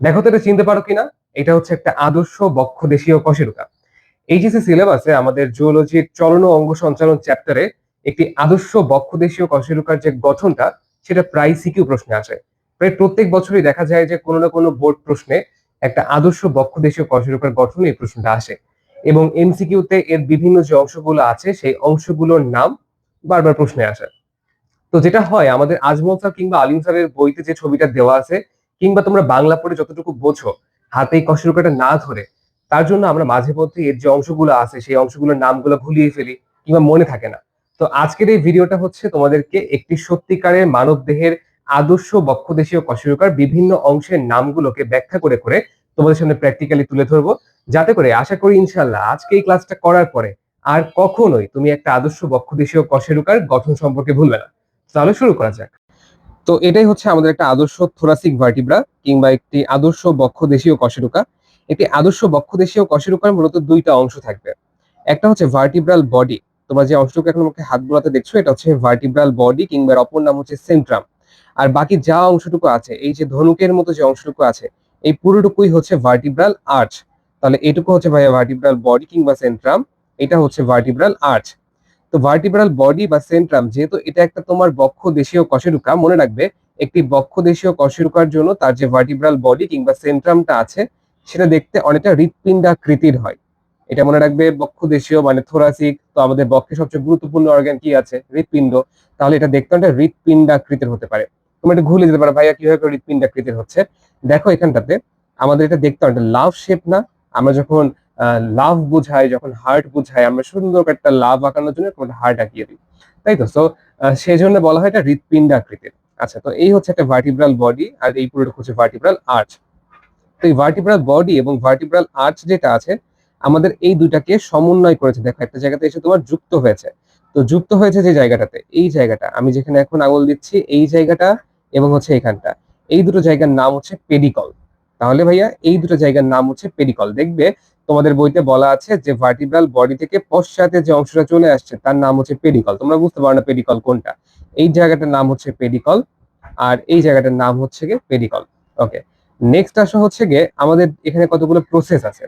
দেখো তো এটা চিনতে পারো কিনা? এটা হচ্ছে একটা আদর্শ বক্ষ দেশীয় কশেরুকা। এইচএসসি সিলেবাসে আমাদের জুওলজির চলন অঙ্গ সঞ্চালন চ্যাপ্টারে একটি আদর্শ বক্ষ দেশীয় কশেরুকার যে গঠনটা, সেটা প্রায় সিকিউ প্রশ্নে আসে। প্রায় প্রত্যেক বছরই দেখা যায় যে কোনো না কোনো বোর্ড প্রশ্নে একটা আদর্শ বক্ষ দেশীয় কশেরুকার গঠন এই প্রশ্নটা আসে। এবং এমসিকিউতে এর বিভিন্ন যে অংশগুলো আছে, সেই অংশগুলোর নাম বারবার প্রশ্নে আসে। তো যেটা হয়, আমাদের আজমল স্যার কিংবা আলিম স্যারের বইতে যে ছবিটা দেওয়া আছে কিংবা তোমরা বাংলা পড়ে যতটুকু বোঝো, হাতে এই কষ্টরকাটা না ধরে, তার জন্য আমরা মাঝে মধ্যে এর যে অংশগুলো আছে, সেই অংশগুলোর নামগুলো ভুলিয়ে ফেলি কিংবা মনে থাকে না। তো আজকের এই ভিডিওটা হচ্ছে তোমাদেরকে একটি সত্যিকারের মানব দেহের আদর্শ, বক্ষদেশীয় কষ্টরকার বিভিন্ন অংশের নামগুলোকে ব্যাখ্যা করে করে তোমাদের সামনে প্র্যাকটিক্যালি তুলে ধরবো। যাতে করে আশা করি ইনশাল্লাহ আজকে এই ক্লাসটা করার পরে আর কখনোই তুমি একটা আদর্শ, বক্ষদেশীয় কশেরুকার গঠন সম্পর্কে ভুলবে না। তাহলে শুরু করা যাক। তো এটাই হচ্ছে আমাদের একটা আদর্শ থোরাসিক ভার্টিব্রা কিংবা একটি আদর্শ বক্ষ দেশীয় কশেরুকা। একটি আদর্শ বক্ষ দেশীয় কশেরুকার মূলত দুইটা অংশ থাকবে। একটা হচ্ছে ভার্টিব্রাল বডি তোমরা যে অংশটুকু এখন আমাকে হাত বোলাতে দেখছ, এটা হচ্ছে ভার্টিব্রাল বডি কিংবা অপর নাম হচ্ছে সেন্ট্রাম আর বাকি যা অংশটুকু আছে, এই যে ধনুকের মতো যে অংশটুকু আছে, এই পুরোটুকুই হচ্ছে ভার্টিব্রাল আর্চ তাহলে এটুকু হচ্ছে ভাইয়া ভার্টিব্রাল বডি কিংবা সেন্ট্রাম এটা হচ্ছে ভার্টিব্রাল আর্চ তো ভার্টিব্রাল বডি বা সেন্ট্রাম যেহেতু এটা একটা তোমার বক্ষ দেশীয় কশেরুকা, মনে রাখবে একটি বক্ষ দেশীয় কশেরুকার জন্য তার যে ভার্টিব্রাল বডি কিংবা সেন্ট্রামটা আছে, সেটা দেখতে অনেকটা হৃৎপিণ্ডাকৃতির হয়। এটা মনে রাখবে বক্ষ দেশীয় মানে থোরাসিক তো আমাদের বক্ষে সবচেয়ে গুরুত্বপূর্ণ অর্গান কি আছে? হৃৎপিণ্ড। তাহলে এটা দেখতে অনেকটা হৃৎপিণ্ডাকৃতির হতে পারে। তোমরা এটা ঘুরে যেতে পারো ভাইয়া কীভাবে হৃৎপিণ্ডাকৃতির হচ্ছে। দেখো এখানটাতে, আমাদের এটা দেখতে অনেকটা লাভ শেপ না। আমরা যখন লাভ বুঝাই, যখন হার্ট বুঝাই, আমরা সুন্দর একটা লাভ আঁকানোর জন্য একটা হার্ট আঁকিয়ে দিই। তাই তো? সো সেই জন্য বলা হয় এটা হৃৎপিণ্ড আকৃতির আচ্ছা তো এই হচ্ছে একটা ভার্টিব্রাল বডি আর এই পুরোটা হচ্ছে ভার্টিব্রাল আর্চ তো এই ভার্টিব্রাল বডি এবং ভার্টিব্রাল আর্চ যেটা আছে, আমাদের এই দুটাকে সমন্বয় করেছে। দেখো, একটা জায়গাতে এসে তোমার যুক্ত হয়েছে। তো যুক্ত হয়েছে যে জায়গাটাতে, এই জায়গাটা, আমি যেখানে এখন আঙুল দিচ্ছি, এই জায়গাটা এবং হচ্ছে এখানটা। এই দুটো জায়গার নাম হচ্ছে পেডিকল তাহলে ভাইয়া, এই দুটো জায়গার নাম হচ্ছে পেডিকল দেখবে তোমাদের বইতে বলা আছে যে ভার্টিব্রাল বডি থেকে পশ্চাতে যে অংশটা চলে আসছে, তার নাম হচ্ছে পেডিকল তোমরা বুঝতে পারো না পেডিকল কোনটা। এই জায়গাটার নাম হচ্ছে পেডিকল আর এই জায়গাটার নাম হচ্ছে গিয়ে পেডিকল ওকে নেক্সট আসা হচ্ছে গিয়ে আমাদের এখানে কতগুলো প্রসেস আছে।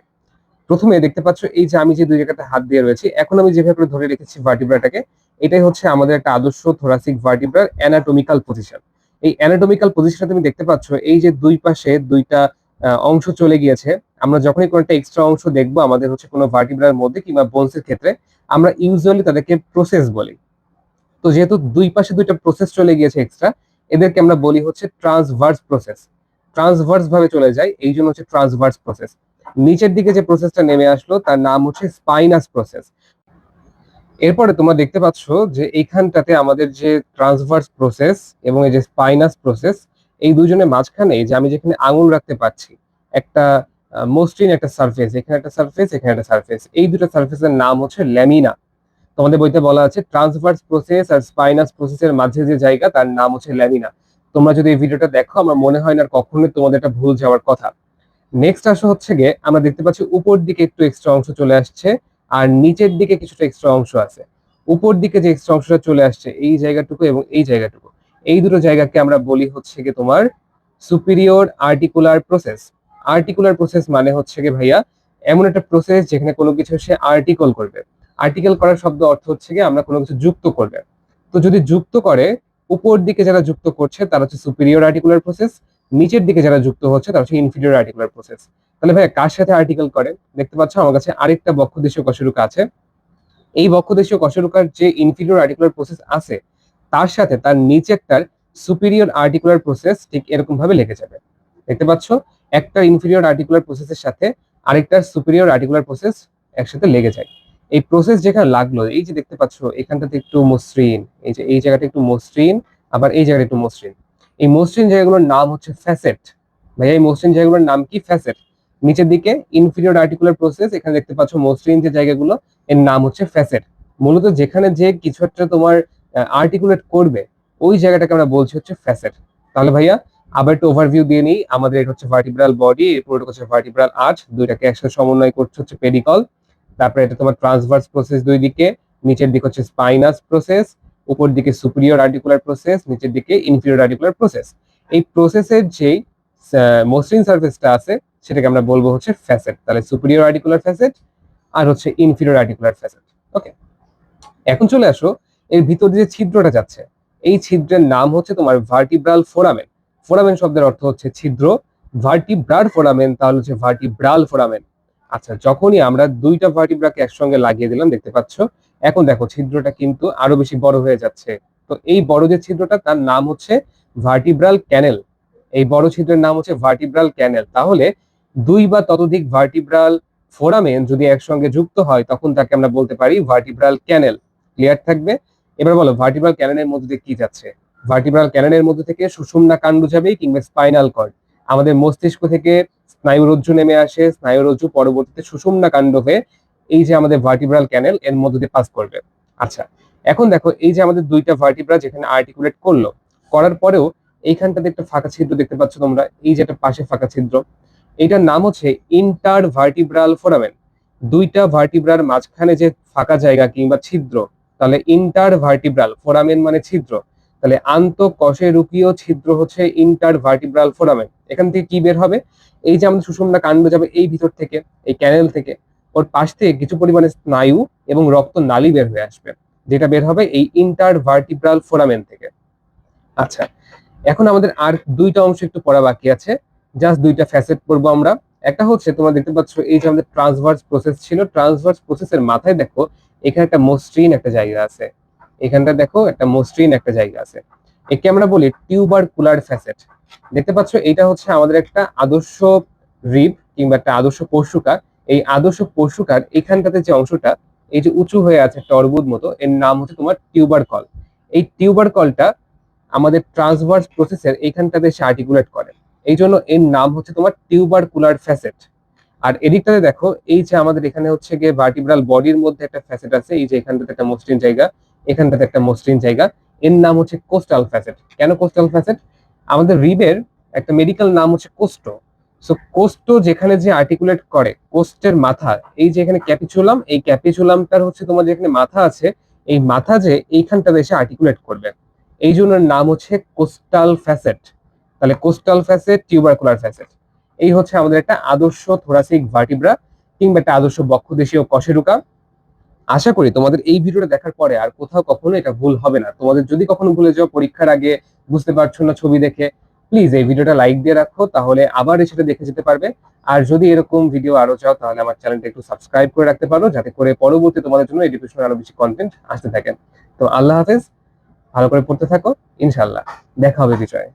প্রথমে দেখতে পাচ্ছ এই যে আমি যে দুই জায়গাতে হাত দিয়ে রয়েছি, এখন আমি যেভাবে ধরে রেখেছি ভার্টিব্রাটাকে এটাই হচ্ছে আমাদের একটা আদর্শ থোরাসিক ভার্টিব্রার অ্যানাটমিক্যাল পজিশন এই অ্যানাটমিক্যাল পজিশনে তুমি দেখতে পাচ্ছ, এই যে দুই পাশে দুইটা অংশ চলে গিয়েছে আমরা যখনই কোনো একটা এক্সট্রা অংশ দেখব, আমাদের হচ্ছে কোনো ভার্টিব্রার মধ্যে কিংবা বোনসের ক্ষেত্রে, আমরা ইউজুয়ালি তাদেরকে প্রসেস বলি। তো যেহেতু দুই পাশে দুইটা প্রসেস চলে গিয়েছে এক্সট্রা এদেরকে আমরা বলি হচ্ছে ট্রান্সভার্স প্রসেস ট্রান্সভার্স ভাবে চলে যায়, এই জন্য হচ্ছে ট্রান্সভার্স প্রসেস নিচের দিকে যে প্রসেসটা নেমে আসলো, তার নাম হচ্ছে স্পাইনাস প্রসেস এরপরে তোমরা দেখতে পাচ্ছ যে এইখানটাতে আমাদের যে ট্রান্সভার্স প্রসেস এবং এই যে স্পাইনাস প্রসেস এই দুজনের মাঝখানে যে আমি যেখানে আঙুল রাখতে পারছি, একটা মসৃণ একটা সারফেস এখানে একটা সারফেস এখানে একটা সারফেস এই দুটো সারফেসের নাম হচ্ছে ল্যামিনা। তোমাদের বইতে বলা আছে ট্রান্সভার্স প্রসেস আর স্পাইনাস প্রসেসের মাঝে যে জায়গা, তার নাম হচ্ছে ল্যামিনা। তোমরা যদি এই ভিডিওটা দেখো, আমার মনে হয় না কখনোই তোমাদের এটা ভুল যাওয়ার কথা। নেক্সট আসা হচ্ছে গিয়ে, আমরা দেখতে পাচ্ছি উপর দিকে একটু এক্সট্রা অংশ চলে আসছে, আর নিচের দিকে কিছুটা এক্সট্রা অংশ আছে। উপর দিকে যে এক্সট্রা অংশটা চলে আসছে, এই জায়গাটুকু এবং এই জায়গাটুকু। এই দুটো জায়গাকে আমরা বলি হচ্ছে কি তোমার superior articular process articular process মানে হচ্ছে কি ভাইয়া, এমন একটা প্রসেস যেখানে কোনো কিছু সে আর্টিকল করবে। আর্টিকেল করার শব্দ অর্থ হচ্ছে কি, আমরা কোনো কিছু যুক্ত করবে। তো যদি যুক্ত করে, উপর দিকে যারা যুক্ত করছে, তারা হচ্ছে সুপিরিয়র আর্টিকুলার প্রসেস নিচের দিকে যারা যুক্ত হচ্ছে, তারা হচ্ছে ইনফিরিয়র আর্টিকুলার প্রসেস তাহলে ভাইয়া, কার সাথে আর্টিকেল করে? দেখতে পাচ্ছ আমার কাছে আরেকটা বক্ষদেশীয় কশরুকা আছে। এই বক্ষদেশীয় কশরুকার যে ইনফিরিয়র আর্টিকুলার প্রসেস আছে, তার সাথে তার নিচেরটার সুপিরিয়র আর্টিকুলার প্রসেস ঠিক এরকম ভাবে লেগে যাবে। দেখতে পাচ্ছ? একটা ইনফিরিয়র আর্টিকুলার প্রসেসের সাথে আরেকটা সুপিরিয়র আর্টিকুলার প্রসেস একসাথে লেগে যায়। এই প্রসেস যেখানে লাগল, এই যে দেখতে পাচ্ছ, এখানটাতে একটু মসৃণ, এই যে, এই জায়গাটা একটু মসৃণ, আবার এই জায়গাটা একটু মসৃণ। এই মসৃণ জায়গাগুলোর নাম হচ্ছে ফ্যাসেট ভাই এই মসৃণ জায়গাগুলোর নাম কি? ফ্যাসেট নিচের দিকে ইনফিরিয়র আর্টিকুলার প্রসেস এখানে দেখতে পাচ্ছ মসৃণ যে জায়গাগুলো, এর নাম হচ্ছে ফ্যাসেট মূলত যেখানে যে কিছু একটা তোমার আর্টিকুলেট করবে, ওই জায়গাটাকে আমরা বলছি হচ্ছে ফ্যাসেট তাহলে ভাইয়া আবার একটু ওভারভিউ দিয়ে নিই। আমাদের এটা হচ্ছে ভার্টিব্রাল বডি পুরোটা হচ্ছে ভার্টিব্রাল আর্চ দুইটাকে একসাথে সমন্বয় করছে হচ্ছে পেডিকল তারপরে এটা তোমার ট্রান্সভার্স প্রসেস দুই দিকে, নিচের দিকে হচ্ছে স্পাইনাস প্রসেস উপর দিকে সুপিরিয়র আর্টিকুলার প্রসেস নিচের দিকে ইনফিরিয়র আর্টিকুলার প্রসেস এই প্রসেসের যেই মসৃণ সার্ফেসটা আছে, সেটাকে আমরা বলব হচ্ছে ফ্যাসেট তাহলে সুপিরিয়র আর্টিকুলার ফ্যাসেট আর হচ্ছে ইনফিরিয়র আর্টিকুলার ফ্যাসেট ওকে এখন চলে আসো, এর ভিতর যে ছিদ্রটা যাচ্ছে। এই ছিদ্রের নাম হচ্ছে তোমার ভার্টিব্রাল ফোরামেন ফোরামেন শব্দের অর্থ হচ্ছে ছিদ্র। ভার্টিব্রাল ফোরামেন তাহলে হচ্ছে ভার্টিব্রাল ফোরামেন আচ্ছা যখনই আমরা দুইটা ভার্টিব্রাকে একসঙ্গে লাগিয়ে দিলাম, দেখতে পাচ্ছ? এখন দেখো, ছিদ্রটা কিন্তু আরও বেশি বড় হয়ে যাচ্ছে। তো এই বড় যে ছিদ্রটা, তার নাম হচ্ছে ভার্টিব্রাল ক্যানেল এই বড় ছিদ্রের নাম হচ্ছে ভার্টিব্রাল ক্যানেল তাহলে দুই বা ততোধিক ভার্টিব্রাল ফোরামেন যদি একসঙ্গে যুক্ত হয়, তখন তাকে আমরা বলতে পারি ভার্টিব্রাল ক্যানেল ক্লিয়ার থাকবে? এবার বলো ভার্টিব্রাল ক্যানেলের মধ্যে দিয়ে কি যাচ্ছে? ভার্টিব্রাল ক্যানেলের মধ্যে থেকে সুষুম্না কাণ্ড যাবে কিংবা স্পাইনাল কর্ড আমাদের মস্তিষ্ক থেকে স্নায়ুরজ্জু নেমে আসে, স্নায়ুরজ্জু পরবর্তীতে সুষুম্না কাণ্ড হয়ে এই যে আমাদের ভার্টিব্রাল ক্যানেল এর মধ্যে দিয়ে পাস করবে। আচ্ছা এখন দেখো এই যে আমাদের দুইটা ভার্টিব্রা যেখানে আর্টিকুলেট করল, করার পরেও এইখানটাতে একটা ফাঁকা ছিদ্র দেখতে পাচ্ছ তোমরা, এই যে একটা পাশে ফাঁকা ছিদ্র। এটার নাম হচ্ছে ইন্টার ভার্টিব্রাল ফোরামেন দুইটা ভার্টিব্রার মাঝখানে যে ফাঁকা জায়গা কিংবা ছিদ্র, তাহলে ইন্টার ভার্টিব্রাল ফোরামেন মানে ছিদ্র। তাহলে আন্ত কষে রুপীয় ছিদ্র হচ্ছে ইন্টার ভার্টিব্রাল ফোরামেন এখান থেকে কি বের হবে? এই যে আমাদের সুষুম্না কাণ্ড যাবে এই ভিতর থেকে, এই ক্যানেল থেকে, ওর পাশ থেকে কিছু পরিমাণে স্নায়ু এবং রক্ত নালী বের হয়ে আসবে। যেটা বের হবে এই ইন্টার ভার্টিব্রাল ফোরামেন থেকে। আচ্ছা এখন আমাদের আর দুইটা অংশ একটু পড়া বাকি আছে। জাস্ট দুইটা ফ্যাসেট পড়ব আমরা। একটা হচ্ছে, তোমরা দেখতে পাচ্ছ, এই যে আমাদের ট্রান্সভার্স প্রসেস ছিল ট্রান্সভার্স প্রসেসের মাথায় দেখো, এখানে একটা মসৃণ একটা জায়গা আছে। এখানটা দেখো একটা মসৃণ একটা জায়গা আছে। একে আমরা বলি টিউবার কুলার ফ্যাসেট দেখতে পাচ্ছ এটা হচ্ছে আমাদের একটা আদর্শ রিব কিংবা একটা আদর্শ পশুকার। এই আদর্শ পশুকার এখানটাতে যে অংশটা, এই যে উঁচু হয়ে আছে একটা অর্বুদ মতো, এর নাম হচ্ছে তোমার টিউবার কল এই টিউবার কলটা আমাদের ট্রান্সভার্স প্রসেসের এইখানটাতে সে আর্টিকুলেট করে। এই জন্য এর নাম হচ্ছে তোমার টিউবার কুলার ফ্যাসেট আর এদিকটাতে দেখো, এই যে আমাদের এখানে হচ্ছে গিয়ে ভার্টিব্রাল বডির মধ্যে একটা ফ্যাসেট আছে, এই যে এখানটাতে একটা মসৃণ জায়গা। এখানটাতে একটা মসৃণ জায়গা। এর নাম হচ্ছে কোস্টাল ফ্যাসেট। কেন কোস্টাল ফ্যাসেট? আমাদের রিবের একটা মেডিকেল নাম হচ্ছে কোস্টো। সো কোস্টো যেখানে যে আর্টিকুলেট করে, কোস্টের মাথা, এই যে এখানে ক্যাপিচুলাম এই ক্যাপিচুলামটার হচ্ছে তোমার যেখানে মাথা আছে, এই মাথা যে এইখানটাতে এসে আর্টিকুলেট করবে। এই জন্য নাম হচ্ছে কোস্টাল ফ্যাসেট। তাহলে কোস্টাল ফ্যাসেট টিউবারকুলার ফ্যাসেট। এই হচ্ছে আমাদের একটা আদর্শ থোরাসিক ভার্টিব্রা কিংবা একটা আদর্শ বক্ষদেশীয় কশেরুকা। আশা করি তোমাদের এই ভিডিওটা দেখার পরে আর কোথাও কখনো এটা ভুল হবে না। তোমাদের যদি কখনো ভুলে যাও, পরীক্ষার আগে বুঝতে পারছ না ছবি দেখে প্লিজ এই ভিডিওটা লাইক দিয়ে রাখো, তাহলে আবার সেটা দেখে যেতে পারবে। আর যদি এরকম ভিডিও আরও চাও, তাহলে আমার চ্যানেলটা একটু সাবস্ক্রাইব করে রাখতে পারো, যাতে করে পরবর্তী তোমাদের জন্য এডুকেশন আরও বেশি কন্টেন্ট আসতে থাকেন তো আল্লাহ হাফেজ, ভালো করে পড়তে থাকো ইনশাল্লাহ দেখা হবে বিষয়ে